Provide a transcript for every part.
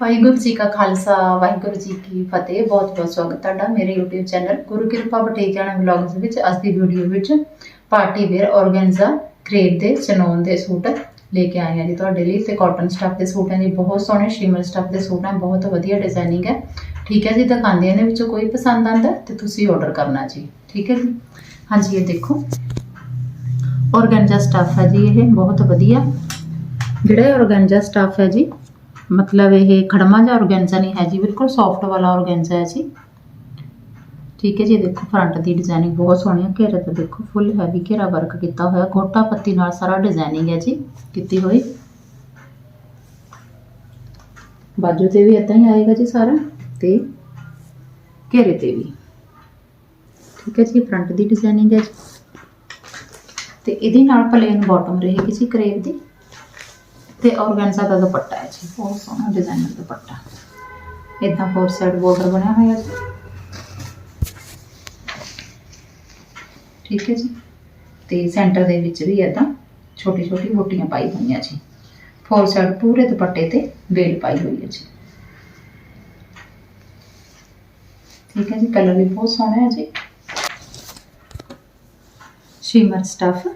ਵਾਹਿਗੁਰੂ ਜੀ ਕਾ ਖਾਲਸਾ, ਵਾਹਿਗੁਰੂ ਜੀ ਕੀ ਫਤਿਹ। ਬਹੁਤ ਬਹੁਤ ਸਵਾਗਤ ਤੁਹਾਡਾ ਮੇਰੇ YouTube ਚੈਨਲ ਗੁਰੂ ਕਿਰਪਾ ਬਟੇਜਾਣਾ ਵਲੌਗਸ ਵਿੱਚ। ਅੱਜ ਦੀ ਵੀਡੀਓ ਵਿੱਚ ਪਾਰਟੀ ਵੇਅਰ ਔਰਗੈਂਜ਼ਾ ਕ੍ਰੇਪ ਦੇ ਚਨੋਨ ਦੇ ਸੂਟ ਲੈ ਕੇ ਆਏ ਹਾਂ ਜੀ ਤੁਹਾਡੇ ਲਈ ਤੇ ਕਾਟਨ ਸਟੱਫ ਦੇ ਸੂਟ ਹੈ ਜੀ। ਬਹੁਤ ਸੋਹਣੇ ਸ਼ਿਮਰ ਸਟੱਫ ਦੇ ਸੂਟ ਹੈ ਬਹੁਤ ਵਧੀਆ ਡਿਜ਼ਾਈਨਿੰਗ ਹੈ। ਠੀਕ ਹੈ ਜੀ, ਦਿਖਾਉਂਦੇ ਇਹਨਾਂ ਵਿੱਚੋਂ ਕੋਈ ਪਸੰਦ ਆਂਦਾ ਤੇ ਤੁਸੀਂ ਆਰਡਰ ਕਰਨਾ ਜੀ। ਠੀਕ ਹੈ ਜੀ? ਹਾਂਜੀ, ਇਹ ਦੇਖੋ। ਔਰਗੈਂਜਾ ਸਟੱਫ ਹੈ ਜੀ ਇਹ, ਬਹੁਤ ਵਧੀਆ। ਜਿਹੜਾ ਔਰਗੈਂਜਾ ਸਟੱਫ ਹੈ ਜੀ ਮਤਲਬ ਇਹ ਖੜਮਾ ਜਿਹਾ ਔਰਗੈਂਜਾ ਨਹੀਂ ਹੈ ਜੀ, ਬਿਲਕੁਲ ਸੌਫਟ ਵਾਲਾ ਔਰਗੈਂਜਾ ਹੈ ਜੀ। ਠੀਕ ਹੈ ਜੀ ਦੇਖੋ ਫਰੰਟ ਦੀ ਡਿਜ਼ਾਈਨਿੰਗ ਬਹੁਤ ਸੋਹਣੀ ਹੈ, ਘੇਰੇ ਤੇ ਦੇਖੋ ਫੁੱਲ ਹੈਵੀ ਘੇਰਾ ਵਰਕ ਕੀਤਾ ਹੋਇਆ, ਗੋਟਾ ਪੱਤੀ ਨਾਲ ਸਾਰਾ ਡਿਜ਼ਾਈਨਿੰਗ ਹੈ ਜੀ, ਕੀਤੀ ਹੋਈ। ਬਾਜੂ ਤੇ ਵੀ ਇਦਾਂ ਹੀ ਆਏਗਾ ਜੀ ਸਾਰਾ ਤੇ ਘੇਰੇ ਤੇ ਵੀ। ਠੀਕ ਹੈ ਜੀ ਫਰੰਟ ਦੀ ਡਿਜ਼ਾਈਨਿੰਗ ਹੈ ਜੀ। ਤੇ ਇਹਦੇ ਨਾਲ ਪਲੇਨ ਬਾਟਮ ਰਹੇਗੀ ਜੀ ਕਰੇਵ ਦੀ। ਤੇ ਔਰਗੈਂਜ਼ਾ ਦਾ ਦੁਪੱਟਾ ਹੈ ਜੀ, ਬਹੁਤ ਸੋਹਣਾ ਡਿਜ਼ਾਈਨਰ ਦੁਪੱਟਾ। ਇਦਾਂ ਫੋਰ ਸਾਈਡ ਬਾਰਡਰ ਬਣਿਆ ਹੋਇਆ ਜੀ। ਠੀਕ ਹੈ ਜੀ। ਤੇ ਸੈਂਟਰ ਦੇ ਵਿੱਚ ਵੀ ਇਦਾਂ ਛੋਟੀ ਛੋਟੀ ਬੂਟੀਆਂ ਪਾਈ ਹੋਈਆਂ ਜੀ। ਫੋਰ ਸਾਈਡ ਪੂਰੇ ਦੁਪੱਟੇ ਤੇ ਵੇਲ ਪਾਈ ਹੋਈ ਹੈ ਜੀ। ਠੀਕ ਹੈ ਜੀ ਕਲਰ ਵੀ ਬਹੁਤ ਸੋਹਣਾ ਹੈ ਜੀ। ਸ਼ਿਮਰ ਸਟਫ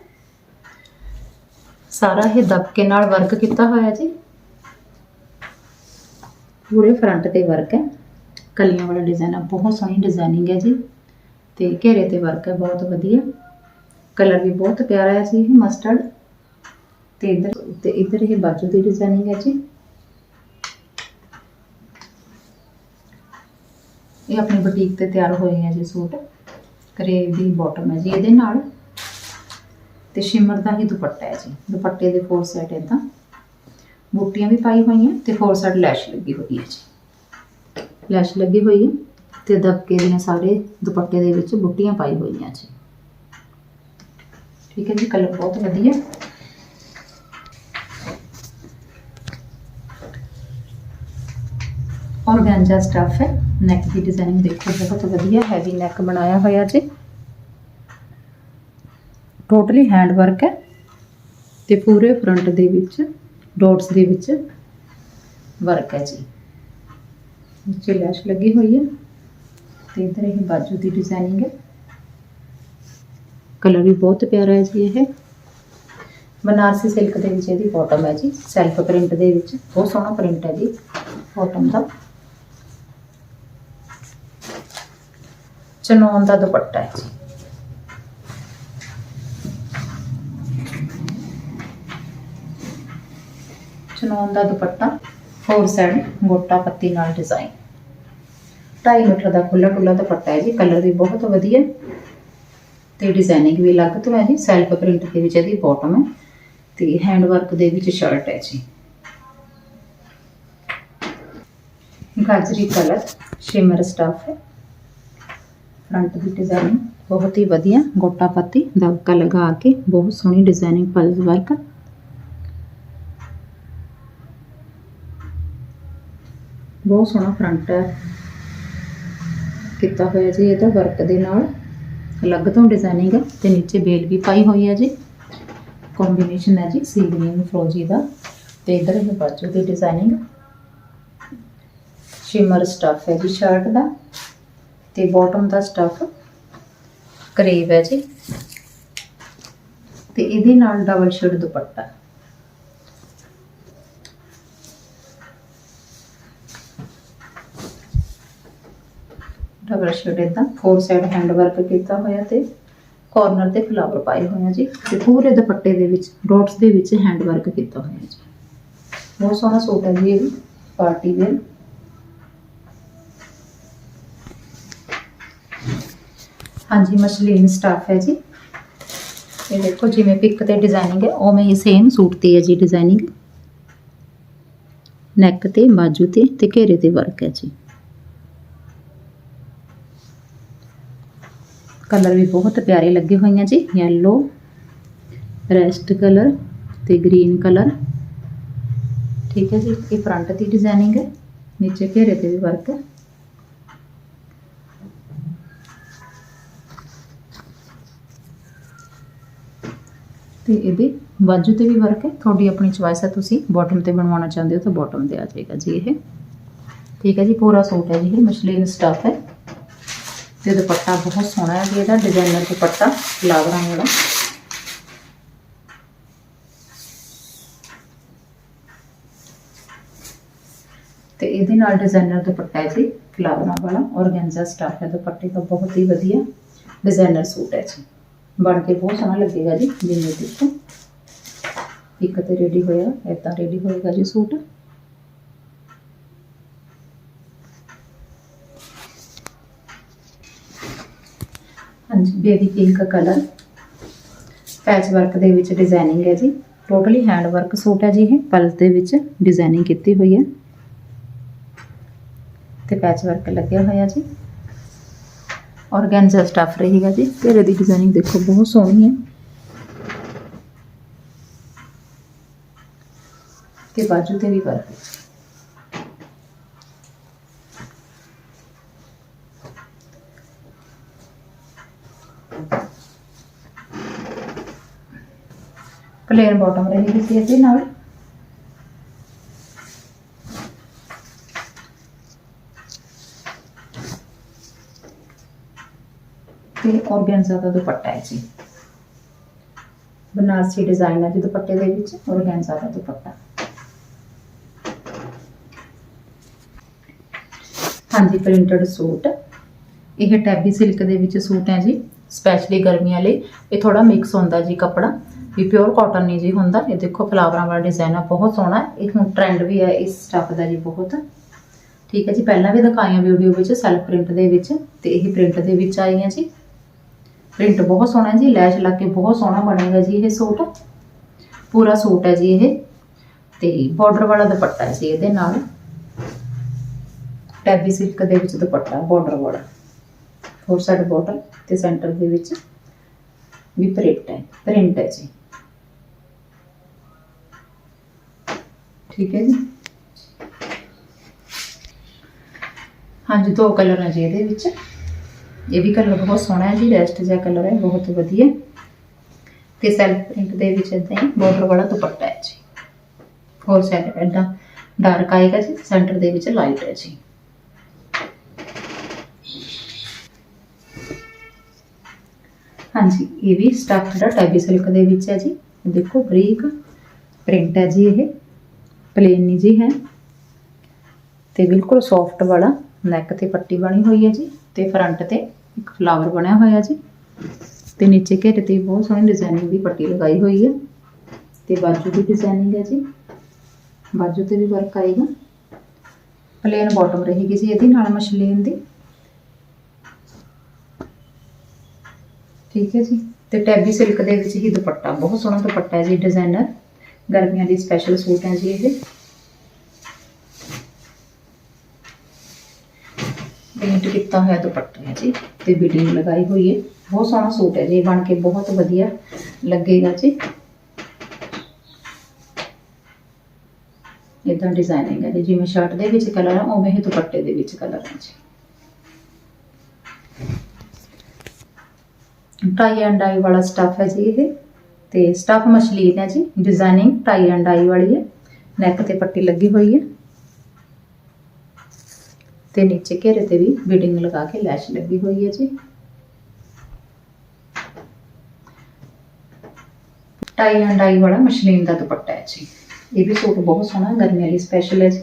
ਸਾਰਾ ਇਹ ਦਬਕੇ ਨਾਲ ਵਰਕ ਕੀਤਾ ਹੋਇਆ ਜੀ? ਪੂਰੇ ਫਰੰਟ ਤੇ ਵਰਕ ਹੈ। ਕਲੀਆਂ ਵਾਲਾ ਡਿਜ਼ਾਈਨ ਹੈ ਬਹੁਤ ਸੋਹਣੀ ਡਿਜ਼ਾਈਨਿੰਗ ਹੈ ਜੀ। ਤੇ ਘੇਰੇ ਤੇ ਵਰਕ ਹੈ, ਬਹੁਤ ਵਧੀਆ। ਕਲਰ ਵੀ ਬਹੁਤ ਪਿਆਰਾ ਹੈ ਜੀ, ਇਹ ਮਸਟਰਡ ਤੇ ਇਧਰ ਤੇ ਇਧਰ ਇਹ ਬਾਜੂ ਦੀ ਡਿਜ਼ਾਈਨਿੰਗ ਹੈ ਜੀ। ਇਹ ਆਪਣੀ ਬੁਟੀਕ ਤੇ ਤਿਆਰ ਹੋਏ ਹੈ ਜੀ ਸੂਟ। ਕਰੇਵ ਦੀ ਬਾਟਮ ਹੈ ਜੀ ਇਹਦੇ ਨਾਲ। ਤੇ ਸ਼ਿਮਰ ਦਾ ਹੀ ਦੁਪੱਟਾ ਹੈ ਜੀ। ਦੁਪੱਟੇ ਦੇ ਫੋਰ ਸਾਈਡ ਇਦਾਂ ਬੂਟੀਆਂ ਵੀ ਪਾਈ ਹੋਈਆਂ ਤੇ ਫੋਰ ਸਾਈਡ ਲੈਸ਼ ਲੱਗੀ ਹੋਈ ਹੈ ਜੀ। ਲੈਸ਼ ਲੱਗੀ ਹੋਈ ਹੈ ਤੇ ਦਬਕੇ ਦੀਆਂ ਸਾਰੇ ਦੁਪੱਟੇ ਦੇ ਵਿੱਚ ਬੂਟੀਆਂ ਪਾਈ ਹੋਈਆਂ ਜੀ। ਠੀਕ ਹੈ ਜੀ ਕਲਰ ਬਹੁਤ ਵਧੀਆ। ਔਰਗੈਂਜਾ ਸਟਫ ਹੈ। ਨੈਕ ਦੀ ਡਿਜ਼ਾਈਨਿੰਗ ਦੇਖੋ, ਬਹੁਤ ਵਧੀਆ ਹੈਵੀ ਨੈਕ ਬਣਾਇਆ ਹੋਇਆ ਜੀ। ਟੋਟਲੀ ਹੈਂਡ ਵਰਕ ਹੈ ਤੇ ਪੂਰੇ ਫਰੰਟ ਦੇ ਵਿੱਚ ਡੋਟਸ ਦੇ ਵਿੱਚ ਵਰਕ ਹੈ ਜੀ। ਨੀਚੇ ਲੈਸ਼ ਲੱਗੀ ਹੋਈ ਹੈ ਤੇ ਇਧਰ ਇਹ ਬਾਜੂ ਦੀ ਡਿਜ਼ਾਈਨਿੰਗ ਹੈ। ਕਲਰ ਵੀ ਬਹੁਤ ਪਿਆਰਾ ਹੈ ਜੀ ਇਹ। ਬਨਾਰਸੀ ਸਿਲਕ ਦੇ ਵਿੱਚ ਇਹਦੀ ਬਾਟਮ ਹੈ ਜੀ। ਸੈਲਫ ਪ੍ਰਿੰਟ ਦੇ ਵਿੱਚ ਬਹੁਤ ਸੋਹਣਾ ਪ੍ਰਿੰਟ ਹੈ ਜੀ ਬਾਟਮ ਦਾ। ਚਨੋਨ ਦਾ ਦੁਪੱਟਾ ਹੈ ਜੀ। ਚਨੋਨ ਦਾ ਦੁਪੱਟਾ ਫੋਰ ਸਾਈਡ ਗੋਟਾ ਪੱਤੀ ਨਾਲ ਡਿਜ਼ਾਈਨ 2.5 ਮੀਟਰ ਦਾ ਖੁੱਲਾ ਖੁੱਲਾ ਦੁਪੱਟਾ ਹੈ ਜੀ ਕਲਰ ਵੀ ਬਹੁਤ ਵਧੀਆ। ਤੇ ਡਿਜ਼ਾਈਨਿੰਗ ਵੀ ਅਲੱਗ ਤੋਂ ਹੈ ਜੀ ਸੈਲਫ ਪ੍ਰਿੰਟ ਦੇ ਵਿੱਚ ਇਹਦੀ ਬਾਟਮ ਹੈ, ਤੇ ਹੈਂਡ ਵਰਕ ਦੇ ਵਿੱਚ ਸ਼ਰਟ ਹੈ ਜੀ। ਗਾਜਰੀ ਕਲਰ ਸ਼ਿਮਰ ਸਟਫ ਹੈ। ਫਰੰਟ ਦੀ ਡਿਜ਼ਾਈਨ ਬਹੁਤ ਹੀ ਵਧੀਆ, ਗੋਟਾ ਪੱਤੀ ਦਬਕਾ ਲਗਾ ਕੇ ਬਹੁਤ ਸੋਹਣੀ ਡਿਜ਼ਾਈਨਿੰਗ ਪਲਸ ਵਰਕ ਬਹੁਤ ਸੋਹਣਾ ਫਰੰਟ ਹੈ। ਕੀਤਾ ਹੋਇਆ ਜੀ ਇਹਦਾ ਵਰਕ ਦੇ ਨਾਲ। ਅਲੱਗ ਤੋਂ ਡਿਜ਼ਾਈਨਿੰਗ ਹੈ ਤੇ ਨੀਚੇ ਬੇਲ ਵੀ ਪਾਈ ਹੋਈ ਹੈ ਜੀ। ਕੰਬੀਨੇਸ਼ਨ ਹੈ ਜੀ ਸੀ ਗ੍ਰੀਨ ਫਰੋਜੀ ਦਾ। ਤੇ ਇਧਰ ਇਹ ਬਾਜੂ ਦੀ ਡਿਜ਼ਾਈਨਿੰਗ ਸ਼ਿਮਰ ਸਟਫ ਹੈ ਜੀ ਸ਼ਰਟ ਦਾ। ਤੇ ਬਾਟਮ ਦਾ ਸਟਫ ਕਰੇਵ ਹੈ ਜੀ। ਤੇ ਇਹਦੇ ਨਾਲ ਡਬਲ ਸ਼ੇਡ ਦੁਪੱਟਾ। ਡਬਲ ਸ਼ੇਡ ਇਦਾਂ ਫੋਰ ਸਾਈਡ ਹੈਂਡ ਵਰਕ ਕੀਤਾ ਹੋਇਆ ਤੇ ਕਾਰਨਰ ਤੇ ਫਲਾਵਰ ਪਾਏ ਹੋਏ ਆ ਜੀ ਤੇ ਪੂਰੇ ਦੁਪੱਟੇ ਦੇ ਵਿੱਚ ਡਾਟਸ ਦੇ ਵਿੱਚ ਹੈਂਡ ਵਰਕ ਕੀਤਾ ਹੋਇਆ ਜੀ। ਬਹੁਤ ਸੋਹਣਾ ਸੂਟ ਹੈ ਜੀ ਇਹ ਪਾਰਟੀ ਵੇਅਰ ਹਾਂਜੀ, ਮਸ਼ਲੀਨ ਸਟਾਫ ਹੈ ਜੀ। ਇਹ ਦੇਖੋ ਜਿਵੇਂ ਪਿੱਕ ਤੇ ਡਿਜ਼ਾਈਨਿੰਗ ਹੈ, ਉਵੇਂ ਹੀ ਸੇਮ ਸੂਟ ਤੇ ਹੈ ਜੀ ਡਿਜ਼ਾਈਨਿੰਗ ਨੈਕ ਤੇ, ਬਾਜੂ ਤੇ ਤੇ ਘੇਰੇ ਤੇ ਵਰਕ ਹੈ ਜੀ। ਕਲਰ ਵੀ ਬਹੁਤ ਪਿਆਰੇ ਲੱਗੇ ਹੋਏ ਆ ਜੀ, yellow ਰੈਸਟ ਕਲਰ ਤੇ ਗ੍ਰੀਨ ਕਲਰ ਠੀਕ ਹੈ ਜੀ, ਇਹ ਫਰੰਟ ਦੀ ਡਿਜ਼ਾਈਨਿੰਗ ਹੈ, ਨੀਚੇ ਘੇਰੇ ਤੇ ਵੀ ਵਰਕ ਹੈ। ਤੇ ਇਹਦੇ ਬਾਜੂ ਤੇ ਵੀ ਵਰਕ ਹੈ, ਤੁਹਾਡੀ ਆਪਣੀ ਚੁਆਇਸ ਹੈ, ਤੁਸੀਂ ਬਾਟਮ ਤੇ ਬਣਵਾਉਣਾ ਚਾਹੁੰਦੇ ਹੋ ਤਾਂ ਬਾਟਮ ਤੇ ਆ ਜਾਏਗਾ ਜੀ ਇਹ। ਠੀਕ ਹੈ ਜੀ, ਪੂਰਾ ਸੂਟ ਹੈ ਜੀ, ਇਹ ਮਸ਼ਲੀਨ ਸਟਫ ਹੈ। ਤੇ ਦੁਪੱਟਾ ਬਹੁਤ ਸੋਹਣਾ ਹੈ ਇਹਦਾ ਡਿਜ਼ਾਈਨਰ ਦੁਪੱਟਾ ਫਲਾਵਰਾਂ ਵਾਲਾ। ਤੇ ਇਹਦੇ ਨਾਲ ਡਿਜ਼ਾਈਨਰ ਦੁਪੱਟਾ ਹੈ ਜੀ ਫਲਾਵਰਾਂ ਵਾਲਾ। ਔਰਗੈਂਜ਼ਾ ਸਟਾਫ ਹੈ ਦੁਪੱਟੇ ਦਾ, ਬਹੁਤ ਹੀ ਵਧੀਆ ਡਿਜ਼ਾਈਨਰ ਸੂਟ ਹੈ ਜੀ। ਬਣ ਕੇ ਬਹੁਤ ਸੋਹਣਾ ਲੱਗੇਗਾ ਜੀ ਜਿਵੇਂ ਦੇਖੋ। ਇੱਕ ਤੇ ਰੈਡੀ ਹੋਇਆ ਇਦਾਂ ਰੈਡੀ ਹੋਏਗਾ ਜੀ ਸੂਟ। ਹਾਂਜੀ baby pink colour patch work ਦੇ ਵਿੱਚ ਡਿਜ਼ਾਈਨਿੰਗ ਹੈ ਜੀ। ਟੋਟਲੀ ਹੈਂਡ ਵਰਕ ਸੂਟ ਹੈ ਜੀ ਇਹ। ਪਲਸ ਦੇ ਵਿੱਚ ਡਿਜ਼ਾਈਨਿੰਗ ਕੀਤੀ ਹੋਈ ਹੈ। ਤੇ ਪੈਚ ਵਰਕ ਲੱਗਿਆ ਹੋਇਆ ਜੀ। ਔਰਗੈਂਜ਼ਾ ਸਟਫ ਰਹੇਗਾ ਜੀ। ਘੇਰੇ ਦੀ ਡਿਜ਼ਾਈਨਿੰਗ ਦੇਖੋ, ਬਹੁਤ ਸੋਹਣੀ ਹੈ। ਤੇ ਬਾਜੂ ਤੇ ਵੀ ਵਰਕ ਪਲੇਨ ਬਾਟਮ ਰਹੇਗੀ ਸੀ ਇਹਦੇ ਨਾਲ। ਤੇ ਔਰਗੈਂਜ਼ਾ ਦਾ ਦੁਪੱਟਾ ਹੈ ਜੀ। ਬਨਾਰਸੀ ਡਿਜ਼ਾਈਨ ਹੈ ਜੀ ਦੁਪੱਟੇ ਦੇ ਵਿੱਚ ਔਰਗੈਂਜ਼ਾ ਦਾ ਦੁਪੱਟਾ। ਹਾਂਜੀ ਪ੍ਰਿੰਟਡ ਸੂਟ। ਇਹ ਟੈਬੀ ਸਿਲਕ ਦੇ ਵਿੱਚ ਸੂਟ ਹੈ ਜੀ ਸਪੈਸ਼ਲੀ ਗਰਮੀਆਂ ਲਈ। ਇਹ ਥੋੜਾ ਮਿਕਸ ਹੁੰਦਾ ਜੀ ਕੱਪੜਾ। ਵੀ ਪਿਓਰ ਕਾਟਨ ਨਹੀਂ ਜੀ ਹੁੰਦਾ। ਇਹ ਦੇਖੋ ਫਲਾਵਰਾਂ ਵਾਲਾ ਡਿਜ਼ਾਈਨ ਆ, ਬਹੁਤ ਸੋਹਣਾ ਇਹ ਹੁਣ ਟ੍ਰੈਂਡ ਵੀ ਹੈ ਇਸ ਸਟਫ ਦਾ ਜੀ ਬਹੁਤ। ਠੀਕ ਹੈ ਜੀ, ਪਹਿਲਾਂ ਵੀ ਦਿਖਾਈਆਂ ਵੀਡੀਓ ਵਿੱਚ ਸੈਲਫ ਪ੍ਰਿੰਟ ਦੇ ਵਿੱਚ, ਤੇ ਇਹ ਪ੍ਰਿੰਟ ਦੇ ਵਿੱਚ ਆਈਆਂ ਜੀ। ਪ੍ਰਿੰਟ ਬਹੁਤ ਸੋਹਣਾ ਜੀ ਲੈਸ਼ ਲਾ ਕੇ ਬਹੁਤ ਸੋਹਣਾ ਬਣੇਗਾ ਜੀ ਇਹ ਸੂਟ। ਪੂਰਾ ਸੂਟ ਹੈ ਜੀ ਇਹ। ਤੇ ਬਾਰਡਰ ਵਾਲਾ ਦੁਪੱਟਾ ਹੈ ਜੀ ਇਹਦੇ ਨਾਲ। ਟੈਬੀ ਸਿਲਕ ਦੇ ਵਿੱਚ ਦੁਪੱਟਾ ਬਾਰਡਰ ਵਾਲਾ। ਫੋਰ ਸਾਈਡ ਬਾਰਡਰ ਤੇ ਸੈਂਟਰ ਦੇ ਵਿੱਚ ਵੀ ਪ੍ਰਿੰਟ ਹੈ ਪ੍ਰਿੰਟ ਹੈ ਜੀ। ਠੀਕ ਹੈ ਜੀ। ਹਾਂਜੀ, ਦੋ ਕਲਰ ਹੈ ਜੀ ਇਹਦੇ ਵਿੱਚ। ਇਹ ਵੀ ਕਲਰ ਬਹੁਤ ਸੋਹਣਾ ਹੈ ਜੀ ਰੈਸਟ ਜਿਹਾ ਕਲਰ ਹੈ, ਬਹੁਤ ਵਧੀਆ। ਤੇ ਸੈਲਫ ਪ੍ਰਿੰਟ ਦੇ ਵਿੱਚ ਇਦਾਂ ਹੀ ਬਾਰਡਰ ਵਾਲਾ ਦੁਪੱਟਾ ਹੈ ਜੀ। ਫੋਰ ਸਾਈਡ ਇਦਾਂ ਡਾਰਕ ਆਏਗਾ ਜੀ ਸੈਂਟਰ ਦੇ ਵਿੱਚ ਲਾਈਟ ਹੈ ਜੀ। ਹਾਂਜੀ, ਇਹ ਵੀ ਸਟਫ ਜਿਹੜਾ ਟੈਬੀ ਸਿਲਕ ਦੇ ਵਿੱਚ ਹੈ ਜੀ। ਦੇਖੋ, ਬਰੀਕ ਪ੍ਰਿੰਟ ਹੈ ਜੀ ਇਹ। ਪਲੇਨ ਜੀ ਹੈ। ਤੇ ਬਿਲਕੁਲ ਸੌਫਟ ਵਾਲਾ ਨੈਕ ਤੇ ਪੱਟੀ ਬਣੀ ਹੋਈ ਹੈ ਜੀ ਤੇ ਫਰੰਟ ਤੇ ਇੱਕ ਫਲਾਵਰ ਬਣਿਆ ਹੋਇਆ ਜੀ। ਤੇ ਨੀਚੇ ਘੇਰੇ ਤੇ ਬਹੁਤ ਸੋਹਣੀ ਡਿਜ਼ਾਈਨਿੰਗ ਦੀ ਪੱਟੀ ਲਗਾਈ ਹੋਈ ਹੈ। ਤੇ ਬਾਜੂ ਦੀ ਡਿਜ਼ਾਈਨਿੰਗ ਹੈ ਜੀ। ਬਾਜੂ ਤੇ ਵੀ ਵਰਕ ਆਏਗਾ। ਪਲੇਨ ਬਾਟਮ ਰਹੇਗੀ ਜੀ ਇਹਦੀ, ਨਾਲ ਮਸ਼ਲੀਨ ਦੀ। ਠੀਕ ਹੈ ਜੀ। ਤੇ ਟੈਬੀ ਸਿਲਕ ਦੇ ਵਿੱਚ ਹੀ ਦੁਪੱਟਾ, ਬਹੁਤ ਸੋਹਣਾ ਦੁਪੱਟਾ ਹੈ ਜੀ ਡਿਜ਼ਾਈਨਰ ਗਰਮੀਆਂ ਦੀ ਸਪੈਸ਼ਲ ਸੂਟ ਹੈ ਜੀ ਇਹ। ਪ੍ਰਿੰਟ ਕੀਤਾ ਹੋਇਆ ਦੁਪੱਟਾ ਹੈ ਜੀ ਤੇ ਬਿਟਿੰਗ ਲਗਾਈ ਹੋਈ ਹੈ। ਬਹੁਤ ਸੋਹਣਾ ਸੂਟ ਹੈ ਜੀ, ਬਣ ਕੇ ਬਹੁਤ ਵਧੀਆ ਲੱਗੇਗਾ ਜੀ। ਇਦਾਂ ਡਿਜ਼ਾਈਨਿੰਗ ਹੈ ਜੀ, ਜਿਵੇਂ ਸ਼ਰਟ ਦੇ ਵਿੱਚ ਕਲਰ ਹੈ ਉਵੇਂ ਹੀ ਦੁਪੱਟੇ ਦੇ ਵਿੱਚ ਕਲਰ ਹੈ ਜੀ। ਟਾਈ ਐਂਡ ਡਾਈ ਵਾਲਾ ਸਟਫ ਹੈ ਜੀ ਇਹ। ਤੇ ਸਟਫ ਮਸ਼ਲੀਨ ਹੈ ਜੀ ਡਿਜ਼ਾਈਨਿੰਗ ਟਾਈ ਐਂਡ ਡਾਈ ਵਾਲੀ ਹੈ। ਨੈਕ ਤੇ ਪੱਟੀ ਲੱਗੀ ਹੋਈ ਹੈ। ਤੇ ਨੀਚੇ ਘੇਰੇ ਤੇ ਵੀ ਬਿਡਿੰਗ ਲਗਾ ਕੇ ਲੈਸ਼ ਲੱਗੀ ਹੋਈ ਹੈ ਜੀ। ਟਾਈ ਐਂਡ ਡਾਈ ਵਾਲਾ ਮਸ਼ਲੀਨ ਦਾ ਦੁਪੱਟਾ ਹੈ ਜੀ। ਇਹ ਵੀ ਸੂਟ ਬਹੁਤ ਸੋਹਣਾ ਗਰਮੀਆਂ ਲਈ ਸਪੈਸ਼ਲ ਹੈ ਜੀ।